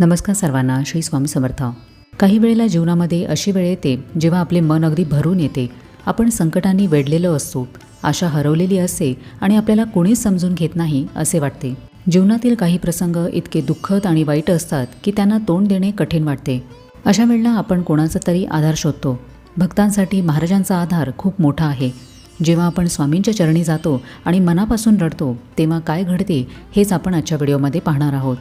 नमस्कार सर्वांना श्री स्वामी समर्थ. काही वेळेला जीवनामध्ये अशी वेळ येते जेव्हा आपले मन अगदी भरून येते. आपण संकटांनी वेढलेलो असतो आशा हरवलेली असते आणि आपल्याला कोणीच समजून घेत नाही असे वाटते. जीवनातील काही प्रसंग इतके दुःखद आणि वाईट असतात की त्यांना तोंड देणे कठीण वाटते. अशा वेळेला आपण कोणाचा तरी आधार शोधतो. भक्तांसाठी महाराजांचा आधार खूप मोठा आहे. जेव्हा आपण स्वामींच्या चरणी जातो आणि मनापासून रडतो तेव्हा काय घडते हेच आपण आजच्या व्हिडिओमध्ये पाहणार आहोत.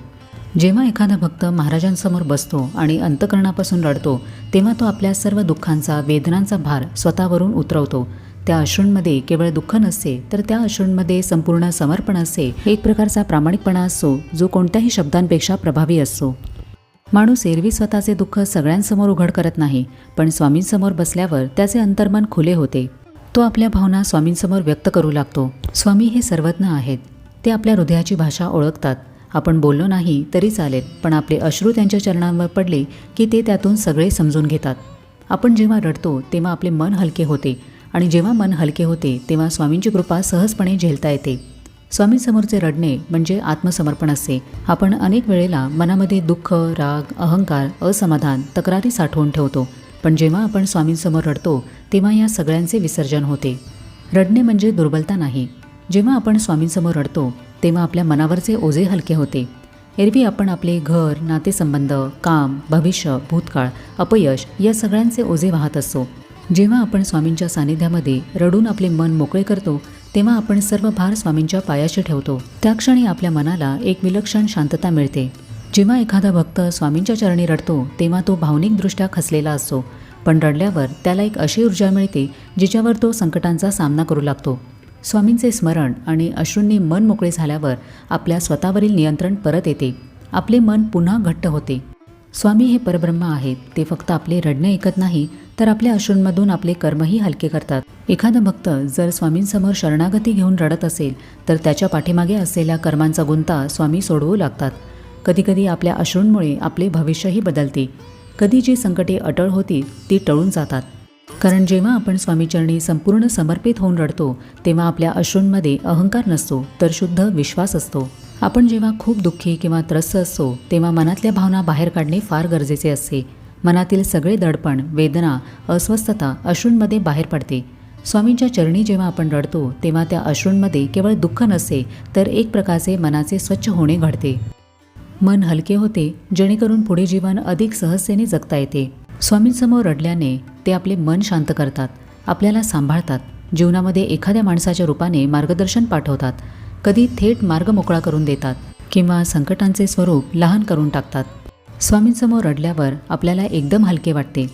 जेव्हा एखादा भक्त महाराजांसमोर बसतो आणि अंतकरणापासून रडतो तेव्हा तो आपल्या सर्व दुःखांचा वेदनांचा भार स्वतःवरून उतरवतो. त्या अश्रूंमध्ये केवळ दुःख नसते तर त्या अश्रूंमध्ये संपूर्ण समर्पण असते. एक प्रकारचा प्रामाणिकपणा असतो जो कोणत्याही शब्दांपेक्षा प्रभावी असतो. माणूस एरवी स्वतःचे दुःख सगळ्यांसमोर उघड करत नाही पण स्वामींसमोर बसल्यावर त्याचे अंतर्मन खुले होते. तो आपल्या भावना स्वामींसमोर व्यक्त करू लागतो. स्वामी हे सर्वज्ञ आहेत. ते आपल्या हृदयाची भाषा ओळखतात. आपण बोललो नाही तरी चालेल पण आपले अश्रू त्यांच्या चरणांवर पडले की ते त्यातून सगळे समजून घेतात. आपण जेव्हा रडतो तेव्हा आपले मन हलके होते आणि जेव्हा मन हलके होते तेव्हा स्वामींची कृपा सहजपणे झेलता येते. स्वामींसमोरचे रडणे म्हणजे आत्मसमर्पण असते. आपण अनेक वेळेला मनामध्ये दुःख राग अहंकार असमाधान तक्रारी साठवून ठेवतो. पण जेव्हा आपण स्वामींसमोर रडतो तेव्हा या सगळ्यांचे विसर्जन होते. रडणे म्हणजे दुर्बलता नाही. जेव्हा आपण स्वामींसमोर रडतो तेव्हा आपल्या मनावरचे ओझे हलके होते. एरवी आपण आपले घर नातेसंबंध काम भविष्य भूतकाळ अपयश या सगळ्यांचे ओझे वाहत असतो जेव्हा आपण स्वामींच्या सानिध्यामध्ये रडून आपले मन मोकळे करतो तेव्हा आपण सर्व भार स्वामींच्या पायाशी ठेवतो. त्या क्षणी आपल्या मनाला एक विलक्षण शांतता मिळते. जेव्हा एखादा भक्त स्वामींच्या चरणी रडतो तेव्हा तो भावनिकदृष्ट्या खचलेला असतो पण रडल्यावर त्याला एक अशी ऊर्जा मिळते जिच्यावर तो संकटांचा सामना करू लागतो. स्वामींचे स्मरण आणि अश्रूंनी मन मोकळे झाल्यावर आपल्या स्वतःवरील नियंत्रण परत येते. आपले मन पुन्हा घट्ट होते. स्वामी हे परब्रह्म आहेत. ते फक्त आपले रडणे ऐकत नाही तर आपल्या अश्रूंमधून आपले कर्मही हलके करतात. एखादा भक्त जर स्वामींसमोर शरणागती घेऊन रडत असेल तर त्याच्या पाठीमागे असलेल्या कर्मांचा गुंता स्वामी सोडवू लागतात. कधीकधी आपल्या अश्रूंमुळे आपले भविष्यही बदलते. कधी जी संकटे अटळ होती ती टळून जातात. कारण जेव्हा आपण स्वामीचरणी संपूर्ण समर्पित होऊन रडतो तेव्हा आपल्या अश्रूंमध्ये अहंकार नसतो तर शुद्ध विश्वास असतो. आपण जेव्हा खूप दुःखी किंवा त्रस्त असतो तेव्हा मनातल्या भावना बाहेर काढणे फार गरजेचे असते. मनातील सगळे दडपण वेदना अस्वस्थता अश्रूंमध्ये बाहेर पडते. स्वामींच्या चरणी जेव्हा आपण रडतो तेव्हा त्या अश्रूंमध्ये केवळ दुःख नसते तर एक प्रकारचे मनाचे स्वच्छ होणे घडते. मन हलके होते जेणेकरून पुढे जीवन अधिक सहजतेने जगता येते. स्वामींसमोर रडल्याने ते आपले मन शांत करतात आपल्याला सांभाळतात जीवनामध्ये एखाद्या माणसाच्या रूपाने मार्गदर्शन पाठवतात कधी थेट मार्ग मोकळा करून देतात किंवा संकटांचे स्वरूप लहान करून टाकतात. स्वामींसमोर रडल्यावर आपल्याला एकदम हलके वाटते.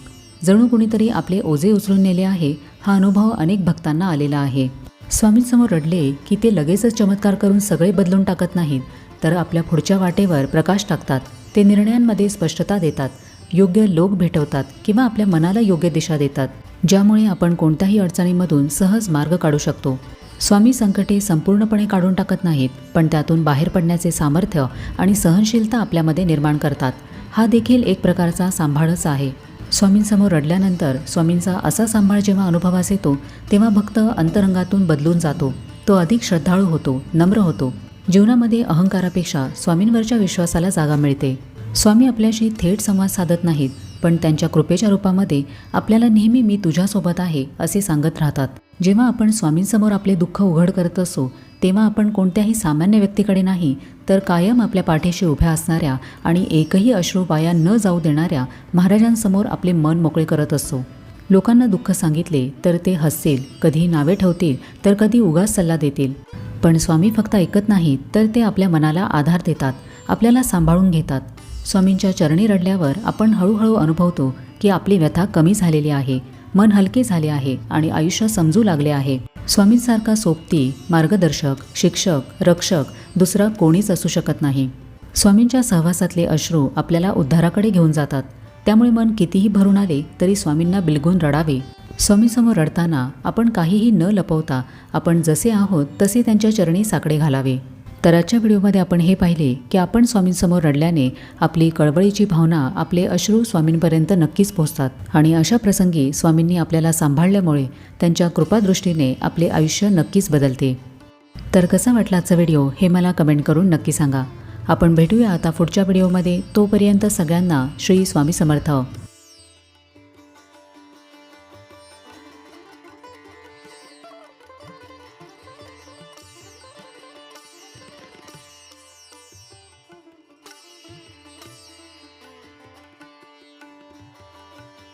जणू कुणीतरी आपले ओझे उचलून नेले आहे हा अनुभव अनेक भक्तांना आलेला आहे. स्वामींसमोर रडले की ते लगेचच चमत्कार करून सगळे बदलून टाकत नाहीत तर आपल्या पुढच्या वाटेवर प्रकाश टाकतात. ते निर्णयांमध्ये स्पष्टता देतात. योग्य लोक भेटवतात किंवा आपल्या मनाला योग्य दिशा देतात ज्यामुळे आपण कोणत्याही अडचणीमधून सहज मार्ग काढू शकतो. स्वामी संकटे संपूर्णपणे काढून टाकत नाहीत पण त्यातून बाहेर पडण्याचे सामर्थ्य आणि सहनशीलता आपल्यामध्ये निर्माण करतात. हा देखील एक प्रकारचा सांभाळच आहे. स्वामींसमोर रडल्यानंतर स्वामींचा असा सांभाळ जेव्हा अनुभवास येतो तेव्हा भक्त अंतरंगातून बदलून जातो. तो अधिक श्रद्धाळू होतो नम्र होतो. जीवनामध्ये अहंकारापेक्षा स्वामींवरच्या विश्वासाला जागा मिळते. स्वामी आपल्याशी थेट संवाद साधत नाहीत पण त्यांच्या कृपेच्या रूपामध्ये आपल्याला नेहमी मी तुझ्यासोबत आहे असे सांगत राहतात. जेव्हा आपण स्वामींसमोर आपले दुःख उघड करत असो तेव्हा आपण कोणत्याही सामान्य व्यक्तीकडे नाही तर कायम आपल्या पाठीशी उभ्या असणाऱ्या आणि एकही अश्रू वाया न जाऊ देणाऱ्या महाराजांसमोर आपले मन मोकळे करत असतो लोकांना दुःख सांगितले तर ते हसतील कधी नावे ठेवतील तर कधी उगाच सल्ला देतील. पण स्वामी फक्त ऐकत नाहीत तर ते आपल्या मनाला आधार देतात आपल्याला सांभाळून घेतात. स्वामींच्या चरणी रडल्यावर आपण हळूहळू अनुभवतो की आपली व्यथा कमी झालेली आहे मन हलके झाले आहे आणि आयुष्य समजू लागले आहे. स्वामींसारखा सोबती मार्गदर्शक शिक्षक रक्षक दुसरा कोणीच असू शकत नाही. स्वामींच्या सहवासातले अश्रू आपल्याला उद्धाराकडे घेऊन जातात. त्यामुळे मन कितीही भरून आले तरी स्वामींना बिलगून रडावे. स्वामीसमोर रडताना आपण काहीही न लपवता आपण जसे आहोत तसे त्यांच्या चरणी साकडे घालावे. तर आजच्या व्हिडिओमध्ये आपण हे पाहिले की आपण स्वामींसमोर रडल्याने आपली कळवळीची भावना आपले अश्रू स्वामींपर्यंत नक्कीच पोहोचतात. आणि अशा प्रसंगी स्वामींनी आपल्याला सांभाळल्यामुळे त्यांच्या कृपादृष्टीने आपले आयुष्य नक्कीच बदलते. तर कसा वाटला आजचा व्हिडिओ हे मला कमेंट करून नक्की सांगा. आपण भेटूया आता पुढच्या व्हिडिओमध्ये. तोपर्यंत सगळ्यांना श्री स्वामी समर्थ.